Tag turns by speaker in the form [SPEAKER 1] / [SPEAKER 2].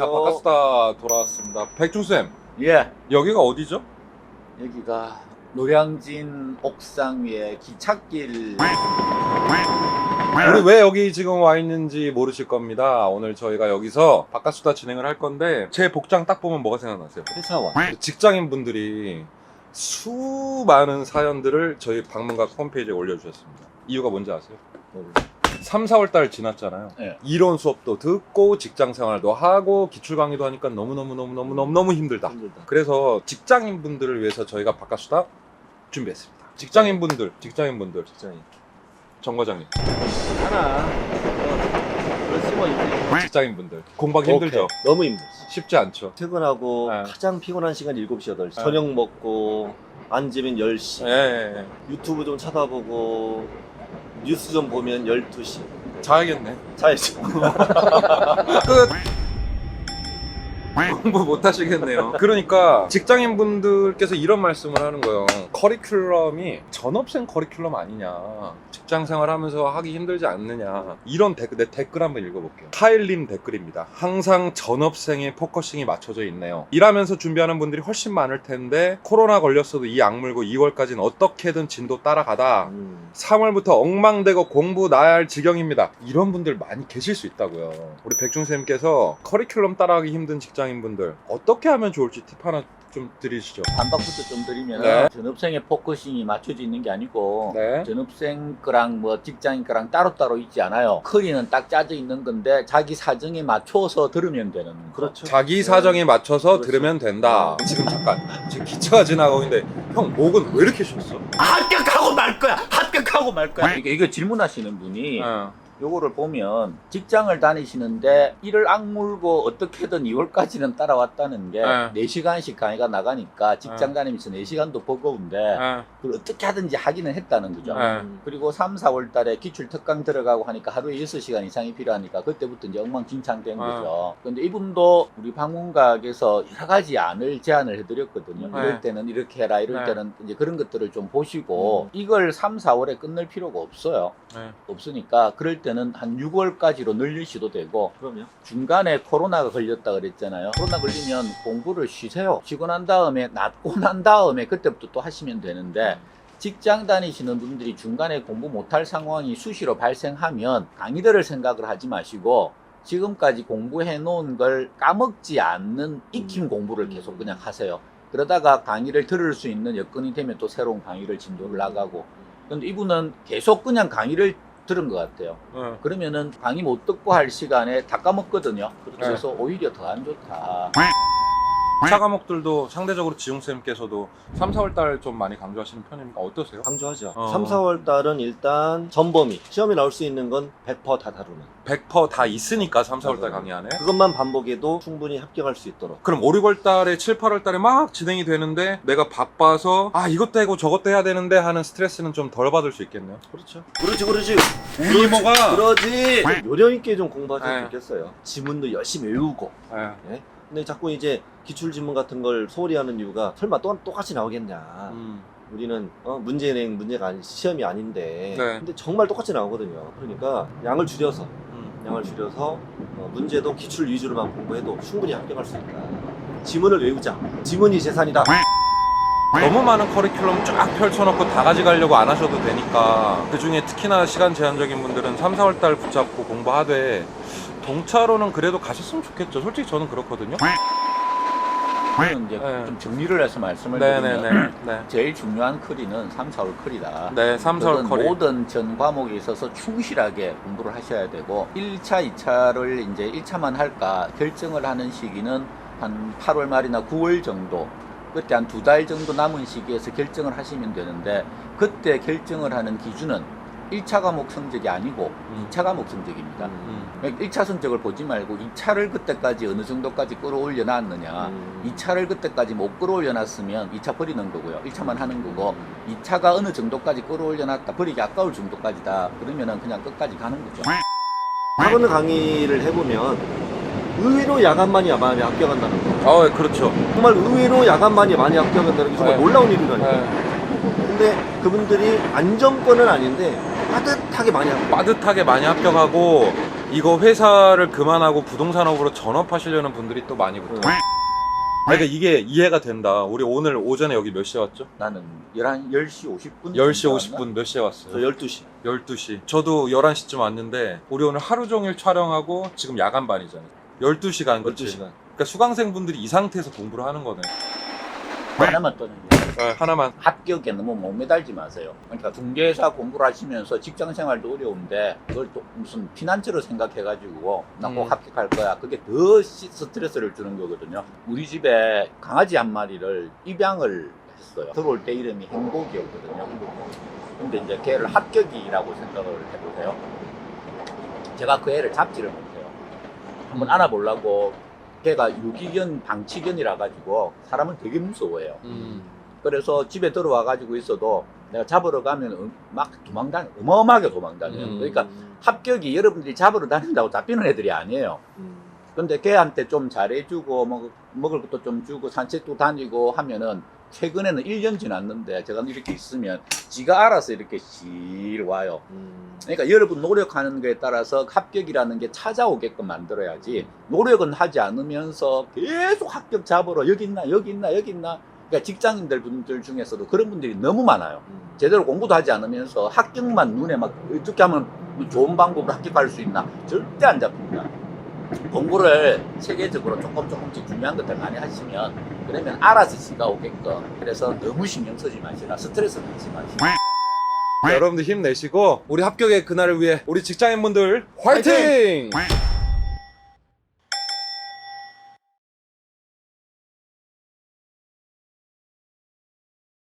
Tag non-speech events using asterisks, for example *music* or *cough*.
[SPEAKER 1] 자, 바카스타 돌아왔습니다. 백중쌤,
[SPEAKER 2] 예.
[SPEAKER 1] 여기가 어디죠?
[SPEAKER 2] 여기가 노량진 옥상 위에 기찻길
[SPEAKER 1] 우리 왜 여기 지금 와 있는지 모르실 겁니다. 오늘 저희가 여기서 바카스타 진행을 할 건데, 제 복장 딱 보면 뭐가 생각나세요?
[SPEAKER 2] 회사원.
[SPEAKER 1] 직장인 분들이 수많은 사연들을 저희 방문각 홈페이지에 올려주셨습니다. 이유가 뭔지 아세요? 3, 4월 달 지났잖아요.
[SPEAKER 2] 네.
[SPEAKER 1] 이론 수업도 듣고 직장 생활도 하고 기출 강의도 하니까 너무너무너무너무너무 힘들다.
[SPEAKER 2] 힘들다.
[SPEAKER 1] 그래서 직장인 분들을 위해서 저희가 바카수다 준비했습니다. 직장인 분들, 직장인 분들,
[SPEAKER 2] 직장인.
[SPEAKER 1] 정 과장님,
[SPEAKER 2] 하나. 그렇지 뭐 이제
[SPEAKER 1] 직장인 분들 공부하기 힘들죠?
[SPEAKER 3] 오케이. 너무 힘들지.
[SPEAKER 1] 쉽지 않죠?
[SPEAKER 3] 퇴근하고
[SPEAKER 1] 네.
[SPEAKER 3] 가장 피곤한 시간 7시, 8시.
[SPEAKER 1] 네.
[SPEAKER 3] 저녁 먹고 앉으면 10시.
[SPEAKER 1] 예, 예, 예.
[SPEAKER 3] 유튜브 좀 찾아보고 뉴스 좀 보면 12시.
[SPEAKER 1] 자야겠네.
[SPEAKER 3] 자야죠. *laughs* *laughs*
[SPEAKER 1] 끝. 공부 못 하시겠네요. 그러니까 직장인 분들께서 이런 말씀을 하는 거예요. 커리큘럼이 전업생 커리큘럼 아니냐. 직장 생활하면서 하기 힘들지 않느냐. 이런 댓글, 내 댓글 한번 읽어볼게요. 카일님 댓글입니다. 항상 전업생의 포커싱이 맞춰져 있네요. 일하면서 준비하는 분들이 훨씬 많을 텐데 코로나 걸렸어도 이 악물고 2월까지는 어떻게든 진도 따라가다.
[SPEAKER 3] 음.
[SPEAKER 1] 3월부터 엉망되고 공부 나야 할 지경입니다. 이런 분들 많이 계실 수 있다고요. 우리 백중쌤께서 커리큘럼 따라가기 힘든 직장 인분들 어떻게 하면 좋을지 팁 하나 좀 드리시죠.
[SPEAKER 2] 반박부터 좀 드리면
[SPEAKER 1] 네.
[SPEAKER 2] 전업생의 포커싱이 맞춰져 있는 게 아니고
[SPEAKER 1] 네.
[SPEAKER 2] 전업생 거랑 뭐 직장인 거랑 따로따로 있지 않아요. 커리는 딱 짜져 있는 건데 자기 사정에 맞춰서 들으면 되는 거.
[SPEAKER 3] 그렇죠.
[SPEAKER 1] 자기 사정에 맞춰서
[SPEAKER 3] 그렇죠.
[SPEAKER 1] 들으면 된다. *laughs* 지금 잠깐 지금 기차가 지나가고 있는데 형 목은 왜 이렇게 쉬었어?
[SPEAKER 2] 합격하고 말 거야. 합격하고 말 거야. 이게, 이거 질문하시는 분이
[SPEAKER 1] 어.
[SPEAKER 2] 요거를 보면 직장을 다니시는데 일을 악물고 어떻게든 2월까지는 따라왔다는 게
[SPEAKER 1] 네.
[SPEAKER 2] 4시간씩 강의가 나가니까 직장
[SPEAKER 1] 네.
[SPEAKER 2] 다니면서 4시간도 버거운데
[SPEAKER 1] 어.
[SPEAKER 2] 그걸 어떻게 하든지 하기는 했다는 거죠.
[SPEAKER 1] 네.
[SPEAKER 3] 음.
[SPEAKER 2] 그리고 3, 4월 달에 기출 특강 들어가고 하니까 하루에 6시간 이상이 필요하니까 그때부터 이제 엉망진창된
[SPEAKER 1] 아.
[SPEAKER 2] 거죠. 근데 이분도 우리 방문각에서 여러 가지 안을 제안을 해드렸거든요.
[SPEAKER 3] 네.
[SPEAKER 2] 이럴 때는 이렇게 해라, 이럴
[SPEAKER 1] 네.
[SPEAKER 2] 때는 이제 그런 것들을 좀 보시고 이걸 3, 4월에 끝낼 필요가 없어요.
[SPEAKER 1] 네.
[SPEAKER 2] 없으니까 그럴 때는 한 6월까지로 늘릴 수도 되고
[SPEAKER 3] 그럼요.
[SPEAKER 2] 중간에 코로나가 걸렸다 그랬잖아요. 코로나 걸리면 공부를 쉬세요. 쉬고 난 다음에 낫고 난 다음에 그때부터 또 하시면 되는데 직장 다니시는 분들이 중간에 공부 못할 상황이 수시로 발생하면 강의들을 생각을 하지 마시고 지금까지 공부해 놓은 걸 까먹지 않는 익힘 공부를 계속 그냥 하세요. 그러다가 강의를 들을 수 있는 여건이 되면 또 새로운 강의를 진도를 나가고. 근데 이분은 계속 그냥 강의를 들은 것 같아요.
[SPEAKER 1] 어.
[SPEAKER 2] 그러면은 강의 못 듣고 할 시간에 다 까먹거든요.
[SPEAKER 1] 네.
[SPEAKER 2] 그래서 오히려 더 안 좋다.
[SPEAKER 1] 차 과목들도 상대적으로 지용쌤께서도 3, 4월 달 좀 많이 강조하시는 편입니까? 어떠세요?
[SPEAKER 3] 강조하죠.
[SPEAKER 1] 어.
[SPEAKER 3] 3, 4월 달은 일단 전범위. 시험에 나올 수 있는 건 100%다 다루는.
[SPEAKER 1] 100%다 있으니까 3, 4월 달
[SPEAKER 3] 맞아요.
[SPEAKER 1] 강의 안에.
[SPEAKER 3] 그것만 반복해도 충분히 합격할 수 있도록.
[SPEAKER 1] 그럼 5, 6월 달에 7, 8월 달에 막 진행이 되는데 내가 바빠서 아 이것도 하고 저것도 해야 되는데 하는 스트레스는 좀 덜 받을 수 있겠네요.
[SPEAKER 3] 그렇죠. 그렇지, 그렇지.
[SPEAKER 1] 우리 이모가
[SPEAKER 3] 그러지. 요령 있게 좀 공부하셨으면
[SPEAKER 1] 네.
[SPEAKER 3] 좋겠어요. 지문도 열심히 외우고.
[SPEAKER 1] 예.
[SPEAKER 3] 근데 자꾸 이제 기출 지문 같은 걸 소홀히 하는 이유가 설마 또 똑같이 나오겠냐.
[SPEAKER 1] 음.
[SPEAKER 3] 우리는 어, 문제는 문제가 아니 시험이 아닌데.
[SPEAKER 1] 네.
[SPEAKER 3] 근데 정말 똑같이 나오거든요. 그러니까 양을 줄여서
[SPEAKER 1] 음.
[SPEAKER 3] 양을 줄여서 어, 문제도 기출 위주로만 공부해도 충분히 합격할 수 있다. 지문을 외우자. 지문이 재산이다.
[SPEAKER 1] 너무 많은 커리큘럼 쫙 펼쳐놓고 다 가져가려고 안 하셔도 되니까 그 중에 특히나 시간 제한적인 분들은 3, 4월 달 붙잡고 공부하되 동차로는 그래도 가셨으면 좋겠죠. 솔직히 저는 그렇거든요.
[SPEAKER 2] 저는 이제
[SPEAKER 1] 네.
[SPEAKER 2] 좀 정리를 해서 말씀을 드리면
[SPEAKER 1] 네네네. 네.
[SPEAKER 2] 제일 중요한 커리는 3, 4월 커리다.
[SPEAKER 1] 네, 3, 4월
[SPEAKER 2] 그건
[SPEAKER 1] 커리.
[SPEAKER 2] 모든 전 과목에 있어서 충실하게 공부를 하셔야 되고 1차, 2차를 이제 1차만 할까 결정을 하는 시기는 한 8월 말이나 9월 정도 그때 한 두 달 정도 남은 시기에서 결정을 하시면 되는데 그때 결정을 하는 기준은 1차 과목 성적이 아니고
[SPEAKER 1] 음.
[SPEAKER 2] 2차 과목 성적입니다.
[SPEAKER 1] 음.
[SPEAKER 2] 1차 성적을 보지 말고 2차를 그때까지 어느 정도까지 끌어올려 놨느냐
[SPEAKER 3] 음.
[SPEAKER 2] 2차를 그때까지 못 끌어올려 놨으면 2차 버리는 거고요. 1차만 하는 거고 2차가 어느 정도까지 끌어올려 놨다. 버리기 아까울 정도까지다. 그러면은 그냥 끝까지 가는 거죠.
[SPEAKER 3] 학원 강의를 해보면 의외로 야간만이 많이 합격한다는 거.
[SPEAKER 1] 어, 그렇죠.
[SPEAKER 3] 정말 의외로 야간만이 많이 합격한다는 게 정말
[SPEAKER 1] 네.
[SPEAKER 3] 놀라운 일이라니까.
[SPEAKER 1] 네.
[SPEAKER 3] 근데 그분들이 안정권은 아닌데 빠듯하게 많이 합격.
[SPEAKER 1] 빠듯하게 많이 합격하고 이거 회사를 그만하고 부동산업으로 전업하시려는 분들이 또 많이 붙어요. 그러니까 이게 이해가 된다. 우리 오늘 오전에 여기 몇 시에 왔죠?
[SPEAKER 2] 나는 11, 10시 50분
[SPEAKER 1] 10시 50분 몇 시에
[SPEAKER 3] 저
[SPEAKER 1] 왔어요?
[SPEAKER 3] 12시.
[SPEAKER 1] 12시. 저도 11시쯤 왔는데 우리 오늘 하루 종일 촬영하고 지금 야간 반이잖아요. 12시간 그치?
[SPEAKER 3] 12시간.
[SPEAKER 1] 그러니까 수강생분들이 이 상태에서 공부를 하는 거네.
[SPEAKER 2] 하나만 떠는 게
[SPEAKER 1] 네, 하나만.
[SPEAKER 2] 합격에 너무 못 매달지 마세요. 그러니까 중개사 공부를 하시면서 직장 생활도 어려운데 그걸 또 무슨 피난처로 생각해가지고 나 꼭
[SPEAKER 1] 음.
[SPEAKER 2] 합격할 거야. 그게 더 시- 스트레스를 주는 거거든요. 우리 집에 강아지 한 마리를 입양을 했어요. 들어올 때 이름이 행복이었거든요. 근데 이제 걔를 합격이라고 생각을 해보세요. 제가 그 애를 잡지를 못해요. 한번
[SPEAKER 1] 음.
[SPEAKER 2] 안아보려고 걔가 유기견 방치견이라 가지고 사람을 되게 무서워해요.
[SPEAKER 1] 음.
[SPEAKER 2] 그래서 집에 들어와 가지고 있어도 내가 잡으러 가면 음- 막 도망다녀 어마어마하게 도망다녀요.
[SPEAKER 1] 음.
[SPEAKER 2] 그러니까 합격이 여러분들이 잡으러 다닌다고 잡히는 애들이 아니에요.
[SPEAKER 3] 음.
[SPEAKER 2] 근데 걔한테 좀 잘해주고 먹, 먹을 것도 좀 주고 산책도 다니고 하면은 최근에는 1년 지났는데 제가 이렇게 있으면 지가 알아서 이렇게 실 와요.
[SPEAKER 3] 음.
[SPEAKER 2] 그러니까 여러분 노력하는 거에 따라서 합격이라는 게 찾아오게끔 만들어야지 노력은 하지 않으면서 계속 합격 잡으러 여기 있나 여기 있나 여기 있나 그러니까 직장인들 분들 중에서도 그런 분들이 너무 많아요.
[SPEAKER 3] 음.
[SPEAKER 2] 제대로 공부도 하지 않으면서 합격만 눈에 막 어떻게 하면 좋은 방법으로 합격할 수 있나 절대 안 잡힙니다. 공부를 체계적으로 조금 조금씩 중요한 것들 많이 하시면 그러면 알아서 지가 오게끔. 그래서 너무 신경 쓰지 마시라. 스트레스 받지 마시라.
[SPEAKER 1] 자, 여러분들 힘내시고 우리 합격의 그날을 위해 우리 직장인분들 화이팅!